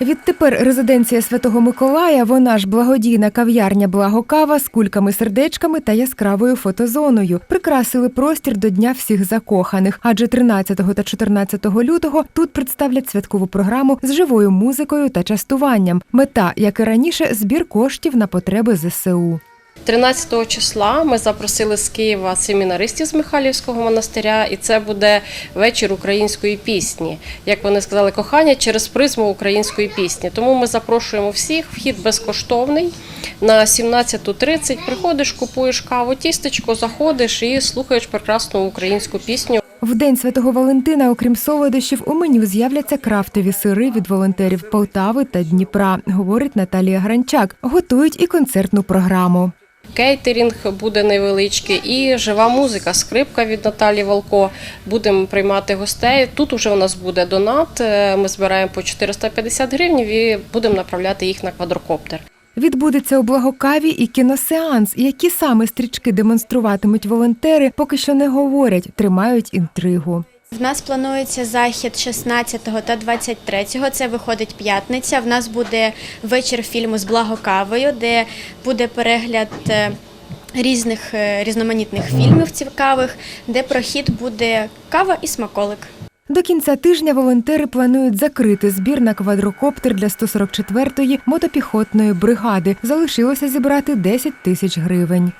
Відтепер резиденція Святого Миколая, вона ж благодійна кав'ярня Благокава з кульками, сердечками та яскравою фотозоною. Прикрасили простір до Дня всіх закоханих. Адже 13 та 14 лютого тут представлять святкову програму з живою музикою та частуванням. Мета, як і раніше, збір коштів на потреби ЗСУ. 13 числа ми запросили з Києва семінаристів з Михайлівського монастиря, і це буде вечір української пісні. Як вони сказали, кохання через призму української пісні. Тому ми запрошуємо всіх. Вхід безкоштовний. На 17.30 приходиш, купуєш каву, тістечко, заходиш і слухаєш прекрасну українську пісню. В день святого Валентина, окрім солодощів, у меню з'являться крафтові сири від волонтерів Полтави та Дніпра, говорить Наталія Гранчак. Готують і концертну програму. Кейтерінг буде невеличкий і жива музика, скрипка від Наталі Волко. Будемо приймати гостей. Тут уже у нас буде донат. е, Ми збираємо по 450 гривень і будемо направляти їх на квадрокоптер. Відбудеться у Благокаві і кіносеанс. Які саме стрічки демонструватимуть волонтери, поки що не говорять, тримають інтригу. В нас планується захід 16 та 23. Це виходить п'ятниця. В нас буде вечір фільму з благокавою, де буде перегляд е, різних е, різноманітних фільмів цікавих, де прохід буде кава і смаколик. До кінця тижня волонтери планують закрити збір на квадрокоптер для 144-ї мотопіхотної бригади. Залишилося зібрати 10 тисяч гривень.